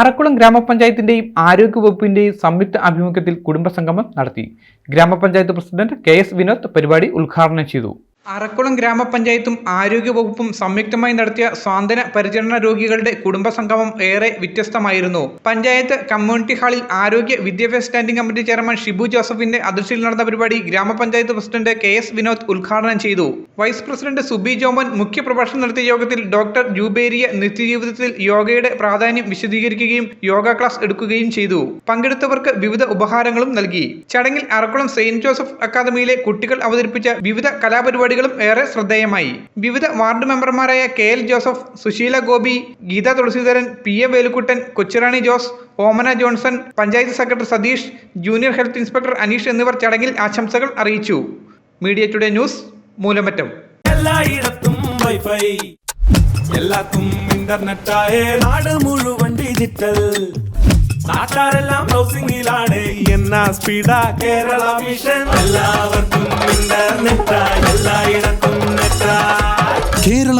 അറക്കുളം ഗ്രാമപഞ്ചായത്തിന്റെയും ആരോഗ്യവകുപ്പിന്റെയും സംയുക്ത ആഭിമുഖ്യത്തിൽ കുടുംബസംഗമം നടത്തി. ഗ്രാമപഞ്ചായത്ത് പ്രസിഡന്റ് കെ എസ് വിനോദ് പരിപാടി ഉദ്ഘാടനം ചെയ്തു. അറക്കുളം ഗ്രാമപഞ്ചായത്തും ആരോഗ്യവകുപ്പും സംയുക്തമായി നടത്തിയ സ്വാന്തന പരിചരണ രോഗികളുടെ കുടുംബസംഗമം ഏറെ വ്യത്യസ്തമായിരുന്നു. പഞ്ചായത്ത് കമ്മ്യൂണിറ്റി ഹാളിൽ ആരോഗ്യ വിദ്യാഭ്യാസ സ്റ്റാൻഡിംഗ് കമ്മിറ്റി ചെയർമാൻ ഷിബു ജോസഫിന്റെ അധ്യക്ഷതയിൽ നടന്ന പരിപാടി ഗ്രാമപഞ്ചായത്ത് പ്രസിഡന്റ് കെ എസ് വിനോദ് ഉദ്ഘാടനം ചെയ്തു. വൈസ് പ്രസിഡന്റ് സുബി ജോമൻ മുഖ്യപ്രഭാഷണം നടത്തിയ യോഗത്തിൽ ഡോക്ടർ ജൂബേരിയ നിത്യജീവിതത്തിൽ യോഗയുടെ പ്രാധാന്യം വിശദീകരിക്കുകയും യോഗ ക്ലാസ് എടുക്കുകയും ചെയ്തു. പങ്കെടുത്തവർക്ക് വിവിധ ഉപഹാരങ്ങളും നൽകി. ചടങ്ങിൽ അറക്കുളം സെയിന്റ് ജോസഫ് അക്കാദമിയിലെ കുട്ടികൾ അവതരിപ്പിച്ച വിവിധ കലാപരിപാടികളും ഏറെ ശ്രദ്ധേയമായി. വിവിധ വാർഡ് മെമ്പർമാരായ K L Joseph Sushila Gopi Geetha Thulasidharan P A Velukuttan Kochurani Jose Omana Johnson panchayat secretary Satheesh junior health inspector Aneesh എന്നിവർ ചടങ്ങിൽ ആശംസകൾ അറിയിച്ചു. Media today news Moolamattom. എല്ലായിടത്തും വൈഫൈ. എല്ലാത്തും ഇന്റർനെറ്റായേ നാട് മുഴുവൻ ഡിജിറ്റൽ. നാട്ടാരെല്ലാം ബ്രൗസിംഗിലാണ് എന്നാ സ്പീഡാ കേരള മിഷൻ എല്ലാവർക്കും ഇന്റർനെറ്റാ